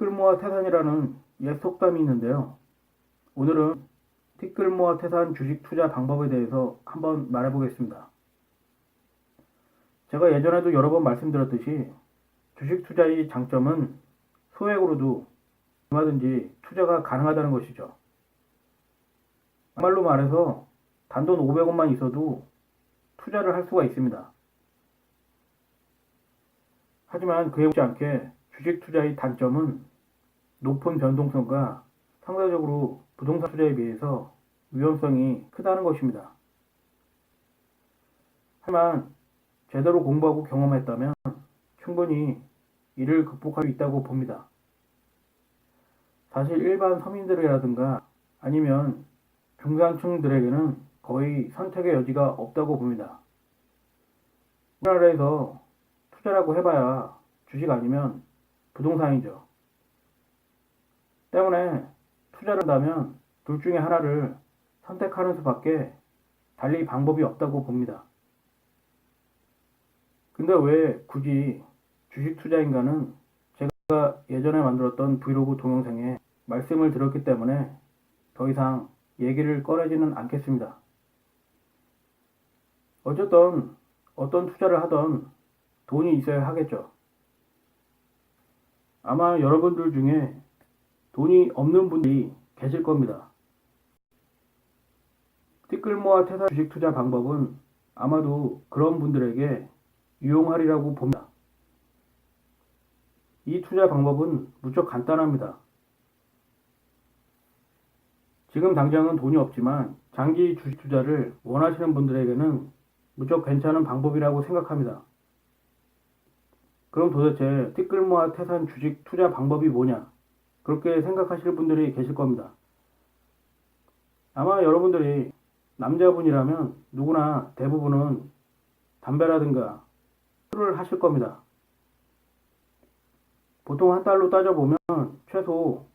티끌모아 태산이라는 옛 속담이 있는데요. 오늘은 티끌모아 태산 주식 투자 방법에 대해서 한번 말해보겠습니다. 제가 예전에도 여러 번 말씀드렸듯이 주식 투자의 장점은 소액으로도 얼마든지 투자가 가능하다는 것이죠. 말로 말해서 단돈 500원만 있어도 투자를 할 수가 있습니다. 하지만 그에 못지 않게 주식 투자의 단점은 높은 변동성과 상대적으로 부동산 투자에 비해서 위험성이 크다는 것입니다. 하지만 제대로 공부하고 경험했다면 충분히 이를 극복할 수 있다고 봅니다. 사실 일반 서민들이라든가 아니면 중산층들에게는 거의 선택의 여지가 없다고 봅니다. 우리나라에서 투자라고 해봐야 주식 아니면 부동산이죠. 때문에 투자를 한다면 둘 중에 하나를 선택하는 수밖에 달리 방법이 없다고 봅니다. 근데 왜 굳이 주식 투자인가는 제가 예전에 만들었던 브이로그 동영상에 말씀을 드렸기 때문에 더 이상 얘기를 꺼내지는 않겠습니다. 어쨌든 어떤 투자를 하던 돈이 있어야 하겠죠. 아마 여러분들 중에 돈이 없는 분들이 계실 겁니다. 티끌모아 퇴사 주식 투자 방법은 아마도 그런 분들에게 유용하리라고 봅니다. 이 투자 방법은 무척 간단합니다. 지금 당장은 돈이 없지만 장기 주식 투자를 원하시는 분들에게는 무척 괜찮은 방법이라고 생각합니다. 그럼 도대체 티끌모아 태산 주식 투자 방법이 뭐냐? 그렇게 생각하실 분들이 계실 겁니다. 아마 여러분들이 남자분이라면 누구나 대부분은 담배라든가 술을 하실 겁니다. 보통 한 달로 따져보면 최소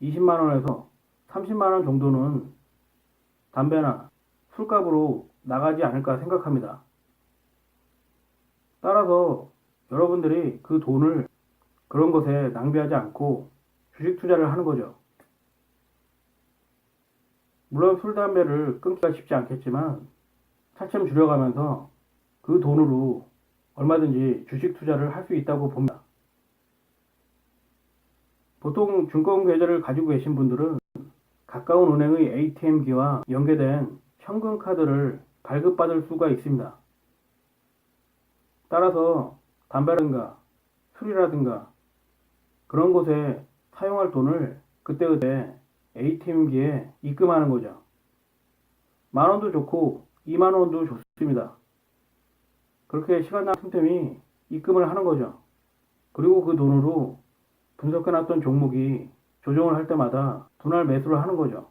20만원에서 30만원 정도는 담배나 술값으로 나가지 않을까 생각합니다. 따라서 여러분들이 그 돈을 그런 것에 낭비하지 않고 주식 투자를 하는 거죠. 물론 술, 담배를 끊기가 쉽지 않겠지만 차츰 줄여가면서 그 돈으로 얼마든지 주식 투자를 할 수 있다고 봅니다. 보통 증권 계좌를 가지고 계신 분들은 가까운 은행의 ATM기와 연계된 현금 카드를 발급받을 수가 있습니다. 따라서 담배라든가 술이라든가 그런 곳에 사용할 돈을 그때그때 ATM기에 입금하는 거죠. 만 원도 좋고 2만 원도 좋습니다. 그렇게 시간 남 틈틈이 입금을 하는 거죠. 그리고 그 돈으로 분석해놨던 종목이 조정을 할 때마다 분할 매수를 하는 거죠.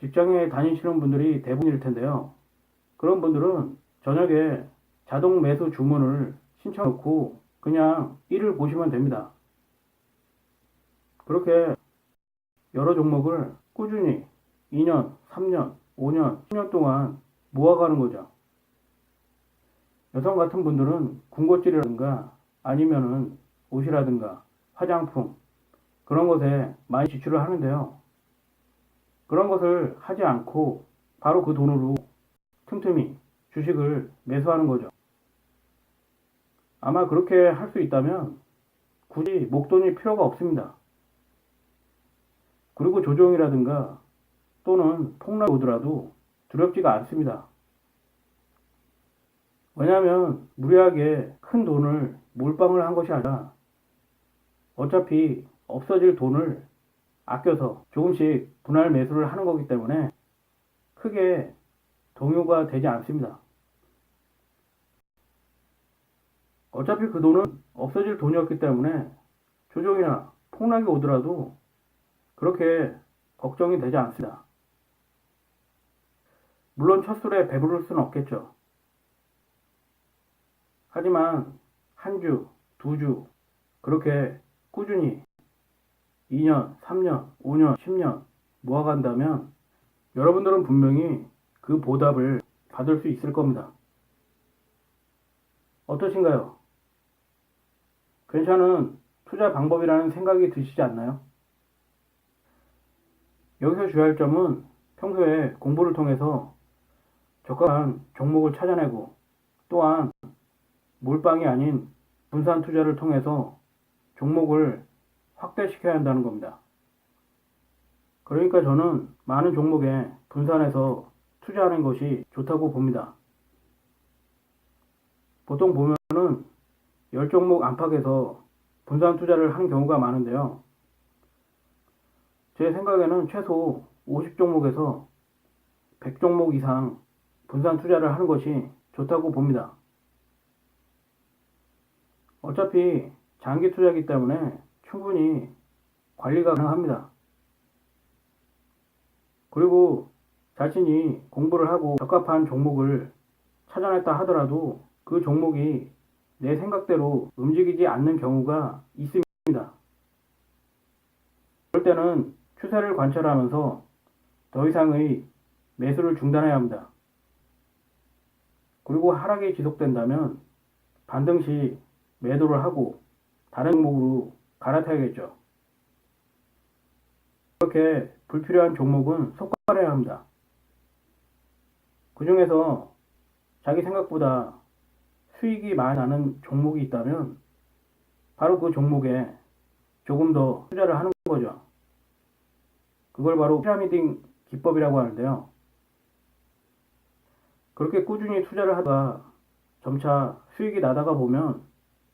직장에 다니시는 분들이 대부분일 텐데요. 그런 분들은 저녁에 자동 매수 주문을 신청놓고 그냥 일을 보시면 됩니다. 그렇게 여러 종목을 꾸준히 2년, 3년, 5년, 10년 동안 모아가는 거죠. 여성 같은 분들은 군것질이라든가 아니면은 옷이라든가 화장품 그런 것에 많이 지출을 하는데요. 그런 것을 하지 않고 바로 그 돈으로 틈틈이 주식을 매수하는 거죠. 아마 그렇게 할 수 있다면 굳이 목돈이 필요가 없습니다. 그리고 조정이라든가 또는 폭락이 오더라도 두렵지가 않습니다. 왜냐하면 무리하게 큰 돈을 몰빵을 한 것이 아니라 어차피 없어질 돈을 아껴서 조금씩 분할 매수를 하는 거기 때문에 크게 동요가 되지 않습니다. 어차피 그 돈은 없어질 돈이었기 때문에 조정이나 폭락이 오더라도 그렇게 걱정이 되지 않습니다. 물론 첫 술에 배부를 수는 없겠죠. 하지만 한 주, 두 주, 그렇게 꾸준히 2년, 3년, 5년, 10년 모아간다면 여러분들은 분명히 그 보답을 받을 수 있을 겁니다. 어떠신가요? 괜찮은 투자 방법이라는 생각이 드시지 않나요? 여기서 주의할 점은 평소에 공부를 통해서 적합한 종목을 찾아내고 또한 몰빵이 아닌 분산 투자를 통해서 종목을 확대시켜야 한다는 겁니다. 그러니까 저는 많은 종목에 분산해서 투자하는 것이 좋다고 봅니다. 보통 보면은 10종목 안팎에서 분산 투자를 하는 경우가 많은데요. 제 생각에는 최소 50종목에서 100종목 이상 분산 투자를 하는 것이 좋다고 봅니다. 어차피 장기 투자이기 때문에 충분히 관리가 가능합니다. 그리고 자신이 공부를 하고 적합한 종목을 찾아냈다 하더라도 그 종목이 내 생각대로 움직이지 않는 경우가 있습니다. 그럴 때는 추세를 관찰하면서 더 이상의 매수를 중단해야 합니다. 그리고 하락이 지속된다면 반등 시 매도를 하고 다른 종목으로 갈아타야겠죠. 이렇게 불필요한 종목은 속발해야 합니다. 그 중에서 자기 생각보다 수익이 많이 나는 종목이 있다면 바로 그 종목에 조금 더 투자를 하는 거죠. 그걸 바로 피라미딩 기법이라고 하는데요. 그렇게 꾸준히 투자를 하다가 점차 수익이 나다가 보면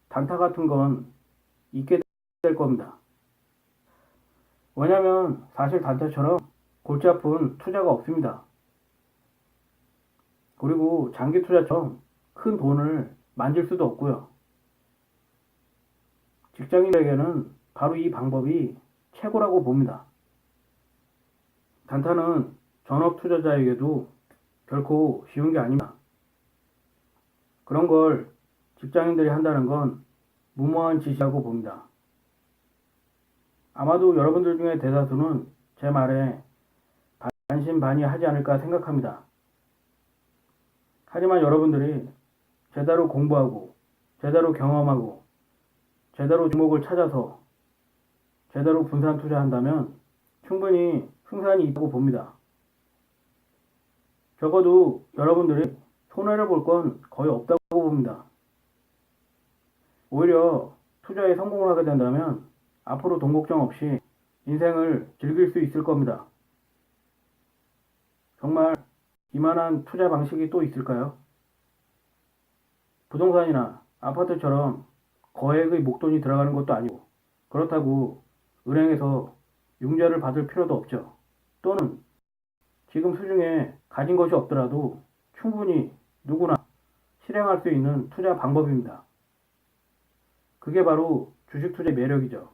단타 같은 건 있게 될 겁니다. 왜냐면 사실 단타처럼 골치 아픈 투자가 없습니다. 그리고 장기 투자처럼 큰 돈을 만질 수도 없고요. 직장인에게는 바로 이 방법이 최고라고 봅니다. 단타는 전업 투자자에게도 결코 쉬운 게 아닙니다. 그런 걸 직장인들이 한다는 건 무모한 짓이라고 봅니다. 아마도 여러분들 중에 대다수는 제 말에 반신반의하지 않을까 생각합니다. 하지만 여러분들이 제대로 공부하고 제대로 경험하고 제대로 종목을 찾아서 제대로 분산 투자한다면 충분히 승산이 있다고 봅니다. 적어도 여러분들이 손해를 볼 건 거의 없다고 봅니다. 오히려 투자에 성공을 하게 된다면 앞으로 돈 걱정 없이 인생을 즐길 수 있을 겁니다. 정말 이만한 투자 방식이 또 있을까요? 부동산이나 아파트처럼 거액의 목돈이 들어가는 것도 아니고 그렇다고 은행에서 융자를 받을 필요도 없죠. 또는 지금 수중에 가진 것이 없더라도 충분히 누구나 실행할 수 있는 투자 방법입니다. 그게 바로 주식 투자의 매력이죠.